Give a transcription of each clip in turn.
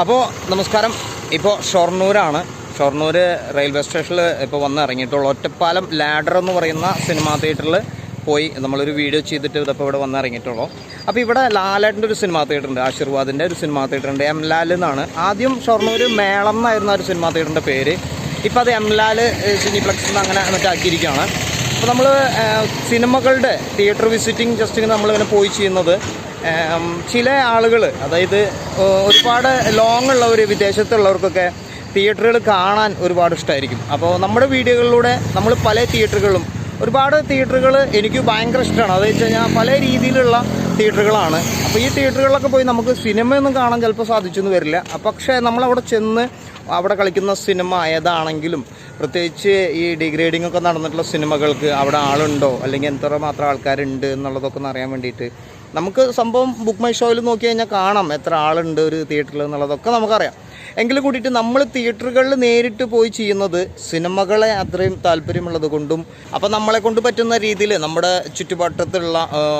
അപ്പോൾ നമസ്കാരം. ഇപ്പോൾ ഷൊർണൂരാണ്. ഷൊർണൂർ റെയിൽവേ സ്റ്റേഷനിൽ ഇപ്പോൾ വന്ന് ഇറങ്ങിയിട്ടുള്ളൂ ഒറ്റപ്പാലം ലാഡർ എന്ന് പറയുന്ന സിനിമാ തിയേറ്ററിൽ പോയി നമ്മളൊരു വീഡിയോ ചെയ്തിട്ട് ഇതപ്പോൾ ഇവിടെ വന്ന് ഇറങ്ങിയിട്ടുള്ളൂ. അപ്പോൾ ഇവിടെ ലാലേട്ടന്റെ ഒരു സിനിമാ തിയേറ്റർ ഉണ്ട് ആശീർവാദിന്റെ ഒരു സിനിമാ തിയേറ്റർ ഉണ്ട് എം ലാൽ എന്നാണ്. ആദ്യം ഷൊർണൂർ മേളം എന്നായിരുന്നു ഒരു സിനിമാ തിയേറ്ററിന്റെ പേര്. ഇപ്പോൾ അത് എം ലാൽ സിനിപ്ലക്സ് അങ്ങനെ മറ്റേ ആക്കിയിരിക്കുകയാണ്. അപ്പോൾ നമ്മൾ സിനിമകളുടെ തിയേറ്റർ വിസിറ്റിംഗ് ജസ്റ്റ് നമ്മളിങ്ങനെ പോയി ചെയ്യുന്നത്. ചില ആളുകൾ അതായത് ഒരുപാട് ലോങ് ഉള്ളവർ വിദേശത്തുള്ളവർക്കൊക്കെ തിയേറ്ററുകൾ കാണാൻ ഒരുപാട് ഇഷ്ടമായിരിക്കും അപ്പോൾ നമ്മുടെ വീഡിയോകളിലൂടെ നമ്മൾ പല തിയേറ്ററുകളും ഒരുപാട് തിയേറ്ററുകൾ എനിക്ക് ഭയങ്കര ഇഷ്ടമാണ് അതെന്ന് വെച്ച് കഴിഞ്ഞാൽ പല രീതിയിലുള്ള തിയേറ്ററുകളാണ്. അപ്പോൾ ഈ തിയേറ്ററുകളിലൊക്കെ പോയി നമുക്ക് സിനിമയൊന്നും കാണാൻ ചിലപ്പോൾ സാധിച്ചെന്ന് വരില്ല. പക്ഷേ നമ്മളവിടെ ചെന്ന് അവിടെ കളിക്കുന്ന സിനിമ ഏതാണെങ്കിലും പ്രത്യേകിച്ച് ഈ ഡിഗ്രേഡിംഗ് ഒക്കെ നടന്നിട്ടുള്ള സിനിമകൾക്ക് അവിടെ ആളുണ്ടോ? അല്ലെങ്കിൽ എത്ര മാത്രം ആൾക്കാരുണ്ട് എന്നുള്ളതൊക്കെ ഒന്ന് അറിയാൻ വേണ്ടിയിട്ട് നമുക്ക് സംഭവം ബുക്ക് മൈ ഷോയിൽ നോക്കി കഴിഞ്ഞാൽ കാണാം എത്ര ആളുണ്ട് ഒരു തിയേറ്ററിൽ എന്നുള്ളതൊക്കെ നമുക്കറിയാം. എങ്കിലും കൂടിയിട്ട് നമ്മൾ തിയേറ്ററുകളിൽ നേരിട്ട് പോയി ചെയ്യുന്നത് സിനിമകളെ അത്രയും താല്പര്യമുള്ളത് കൊണ്ടും അപ്പോൾ നമ്മളെ കൊണ്ട് പറ്റുന്ന രീതിയിൽ നമ്മുടെ ചുറ്റുപാട്ടത്തുള്ള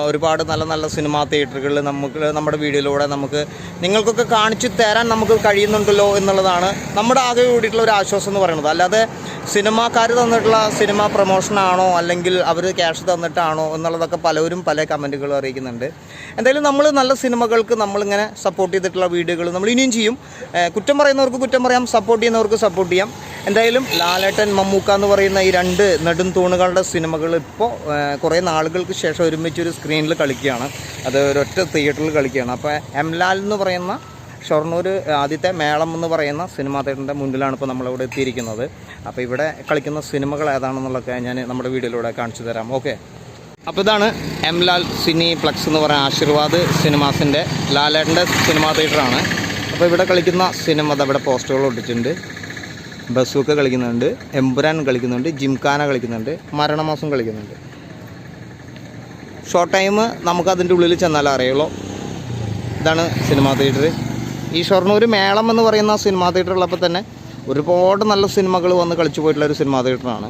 ഒരുപാട് നല്ല നല്ല സിനിമാ തിയേറ്ററുകളിൽ നമുക്ക് നമ്മുടെ വീഡിയോയിലൂടെ നമുക്ക് നിങ്ങൾക്കൊക്കെ കാണിച്ചു തരാൻ നമുക്ക് കഴിയുന്നുണ്ടല്ലോ എന്നുള്ളതാണ് നമ്മുടെ ആകെ കൂടിയിട്ടുള്ള ഒരു ആശ്വാസം എന്ന് പറയുന്നത്. അല്ലാതെ സിനിമാക്കാർ തന്നിട്ടുള്ള സിനിമ പ്രൊമോഷനാണോ അല്ലെങ്കിൽ അവർ ക്യാഷ് തന്നിട്ടാണോ എന്നുള്ളതൊക്കെ പലരും പല കമന്റുകൾ അറിയിക്കുന്നുണ്ട്. എന്തായാലും നമ്മൾ നല്ല സിനിമകൾക്ക് നമ്മളിങ്ങനെ സപ്പോർട്ട് ചെയ്തിട്ടുള്ള വീഡിയോകൾ നമ്മൾ ഇനിയും ചെയ്യും. കുറ്റം പറയുന്നവർക്ക് കുറ്റം പറയാം സപ്പോർട്ട് ചെയ്യുന്നവർക്ക് സപ്പോർട്ട് ചെയ്യാം. എന്തായാലും ലാലേട്ടൻ മമ്മൂക്ക എന്ന് പറയുന്ന ഈ രണ്ട് നെടും തൂണുകളുടെ സിനിമകൾ ഇപ്പോൾ കുറേ നാളുകൾക്ക് ശേഷം ഒരുമിച്ച് ഒരു സ്ക്രീനിൽ കളിക്കുകയാണ്. അത് ഒരൊറ്റ തിയേറ്ററിൽ കളിക്കുകയാണ്. അപ്പോൾ എം ലാൽ എന്ന് പറയുന്ന ഷൊർണൂർ ആദ്യത്തെ മേളം എന്ന് പറയുന്ന സിനിമാ തിയേറ്ററിന്റെ മുന്നിലാണ് ഇപ്പോൾ നമ്മളിവിടെ എത്തിയിരിക്കുന്നത്. അപ്പോൾ ഇവിടെ കളിക്കുന്ന സിനിമകൾ ഏതാണെന്നുള്ളതൊക്കെ ഞാൻ നമ്മുടെ വീഡിയോയിലൂടെ കാണിച്ചു തരാം. ഓക്കെ. അപ്പോൾ ഇതാണ് എം ലാൽ സിനി പ്ലക്സ് എന്ന് പറയുന്ന ആശീർവാദ് സിനിമാസിന്റെ ലാലേട്ടന്റെ സിനിമാ തിയേറ്ററാണ്. അപ്പോൾ ഇവിടെ കളിക്കുന്ന സിനിമ അതവിടെ പോസ്റ്ററുകൾ ഒട്ടിച്ചിട്ടുണ്ട്. ബസ്സൊക്കെ കളിക്കുന്നുണ്ട്. എമ്പുരാൻ കളിക്കുന്നുണ്ട്. ജിംഖാന കളിക്കുന്നുണ്ട്. മരണമാസം കളിക്കുന്നുണ്ട്. ഷോർട്ട് ടൈം നമുക്ക് അതിന്റെ ഉള്ളിൽ ചെന്നാലേ അറിയുള്ളൂ. ഇതാണ് സിനിമാ തിയേറ്റർ ഈ ഷൊർണൂർ മേളം എന്ന് പറയുന്ന സിനിമാ തിയേറ്റർ ഉള്ളപ്പോൾ തന്നെ ഒരുപാട് നല്ല സിനിമകൾ വന്ന് കളിച്ചു പോയിട്ടുള്ള ഒരു സിനിമാ തിയേറ്ററാണ്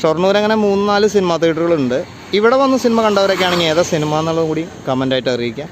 ഷൊർണൂർ അങ്ങനെ മൂന്ന് നാല് സിനിമാ തിയേറ്ററുകളുണ്ട് ഇവിടെ വന്ന് സിനിമ കണ്ടവരൊക്കെ ആണെങ്കിൽ ഏതാ സിനിമ എന്നുള്ളത് കൂടി കമന്റായിട്ട് അറിയിക്കുക